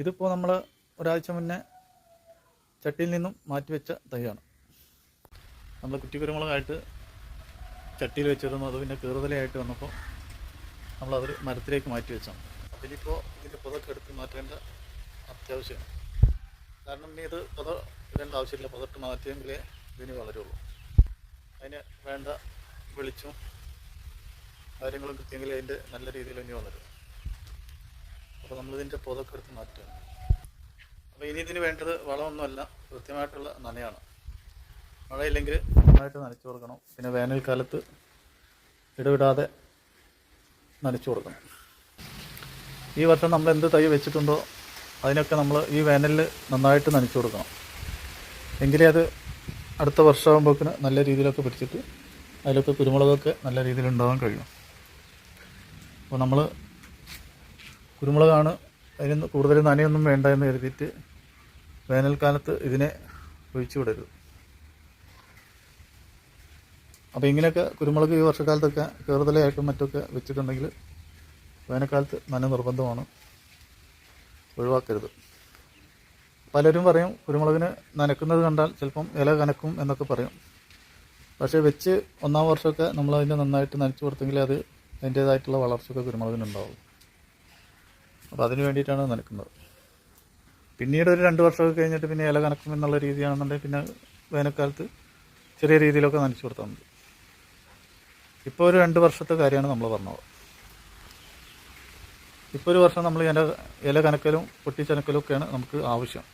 ഇതിപ്പോൾ നമ്മൾ ഒരാഴ്ച മുന്നേ ചട്ടിയിൽ നിന്നും മാറ്റിവെച്ച തൈയാണ്. നമ്മൾ കുറ്റിക്കുരുമുളകായിട്ട് ചട്ടിയിൽ വെച്ചിരുന്നു. അത് പിന്നെ കീറുതലയായിട്ട് വന്നപ്പോൾ നമ്മളതൊരു മരത്തിലേക്ക് മാറ്റി വെച്ചാണ് അതിനിപ്പോൾ ഇതിന്റെ പുതൊക്കെ എടുത്ത് മാറ്റേണ്ട അത്യാവശ്യമാണ്. കാരണം ഇനി ഇത് പുത ഇടേണ്ട ആവശ്യമില്ല. പുതട്ട് മാറ്റിയെങ്കിലേ ഇതിന് വളരുള്ളൂ. അതിന് വേണ്ട വെളിച്ചും കാര്യങ്ങളും കിട്ടിയെങ്കിലേ അതിന്റെ നല്ല രീതിയിൽ ഇനി വളരും. അപ്പോൾ നമ്മളിതിന്റെ പൊതൊക്കെ എടുത്ത് മാറ്റുകയാണ്. അപ്പോൾ ഇനി ഇതിന് വേണ്ടത് വളമൊന്നുമല്ല കൃത്യമായിട്ടുള്ള നനയാണ്. മഴയില്ലെങ്കിൽ നന്നായിട്ട് നനച്ചു കൊടുക്കണം. പിന്നെ വേനൽക്കാലത്ത് ഇടവിടാതെ നനച്ചു കൊടുക്കണം. ഈ വർഷം നമ്മൾ എന്ത് തൈ വെച്ചിട്ടുണ്ടോ അതിനൊക്കെ നമ്മൾ ഈ വേനലിൽ നന്നായിട്ട് നനച്ചു കൊടുക്കണം. എങ്കിലേ അത് അടുത്ത വർഷമാകുമ്പോഴേക്കിന് നല്ല രീതിയിലൊക്കെ പിടിച്ചിട്ട് അതിലൊക്കെ കുരുമുളകൊക്കെ നല്ല രീതിയിൽ ഉണ്ടാകാൻ കഴിയും. അപ്പോൾ നമ്മൾ കുരുമുളകാണ്. അതിന് കൂടുതൽ നനയൊന്നും വേണ്ട എന്ന് കരുതിയിട്ട് വേനൽക്കാലത്ത് ഇതിനെ ഒഴിച്ചു വിടരുത്. അപ്പോൾ ഇങ്ങനെയൊക്കെ കുരുമുളക് ഈ വർഷക്കാലത്തൊക്കെ കയറുതലയായിട്ടും മറ്റൊക്കെ വെച്ചിട്ടുണ്ടെങ്കിൽ വേനൽക്കാലത്ത് നന നിർബന്ധമാണ്. ഒഴിവാക്കരുത്. പലരും പറയും കുരുമുളകിന് നനക്കുന്നത് കണ്ടാൽ ചിലപ്പം ഇല കനക്കും എന്നൊക്കെ പറയും. പക്ഷേ വെച്ച് ഒന്നാം വർഷമൊക്കെ നമ്മളതിനെ നന്നായിട്ട് നനച്ചു കൊടുത്തെങ്കിൽ അത് അതിന്റേതായിട്ടുള്ള വളർച്ചയൊക്കെ കുരുമുളകിനുണ്ടാവും അപ്പോൾ അതിന് വേണ്ടിയിട്ടാണ് നനക്കുന്നത് പിന്നീട് ഒരു രണ്ട് വർഷമൊക്കെ കഴിഞ്ഞിട്ട് പിന്നെ ഇല കനക്കും എന്നുള്ള രീതിയാണെന്നുണ്ടെങ്കിൽ പിന്നെ വേനൽക്കാലത്ത് ചെറിയ രീതിയിലൊക്കെ നനച്ചു കൊടുത്താൽ മതി. ഇപ്പോൾ ഒരു രണ്ട് വർഷത്തെ കാര്യമാണ് നമ്മൾ പറഞ്ഞത്. ഇപ്പോൾ ഒരു വർഷം നമ്മൾ ഇല ഇല കനക്കലും പൊട്ടിച്ചനക്കലും ഒക്കെയാണ് നമുക്ക് ആവശ്യം.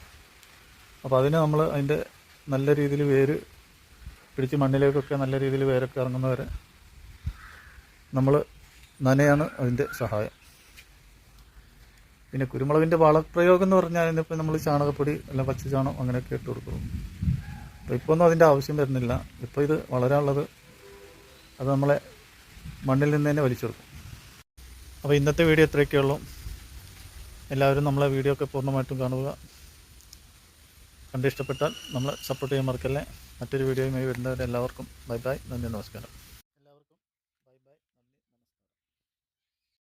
അപ്പോൾ അതിന് നമ്മൾ അതിന്റെ നല്ല രീതിയിൽ വേര് പിടിച്ച് മണ്ണിലേക്കൊക്കെ നല്ല രീതിയിൽ വേരൊക്കെ ഇറങ്ങുന്നവരെ നമ്മൾ നനയാണ് അതിന്റെ സഹായം. പിന്നെ കുരുമുളകിന്റെ വളപ്രയോഗം എന്ന് പറഞ്ഞാൽ ഇപ്പം നമ്മൾ ചാണകപ്പൊടി അല്ല പച്ച ചാണകം അങ്ങനെയൊക്കെ ഇട്ട് കൊടുക്കും. അപ്പോൾ ഇപ്പോൾ ഒന്നും അതിന്റെ ആവശ്യം വരുന്നില്ല. ഇപ്പോൾ ഇത് വളരാനുള്ളത് അത് നമ്മളെ മണ്ണിൽ നിന്ന് തന്നെ വലിച്ചെടുക്കും അപ്പോൾ ഇന്നത്തെ വീഡിയോ ഇത്രയൊക്കെ ഉള്ളൂ. എല്ലാവരും നമ്മളെ വീഡിയോ ഒക്കെ പൂർണമായിട്ടും കാണുക. കണ്ടിഷ്ടപ്പെട്ടാൽ നമ്മളെ സപ്പോർട്ട് ചെയ്യാൻ മറക്കല്ലേ. മറ്റൊരു വീഡിയോയുമായി വരുന്നവരെല്ലാവർക്കും ബൈ ബൈ. നന്ദി നമസ്കാരം.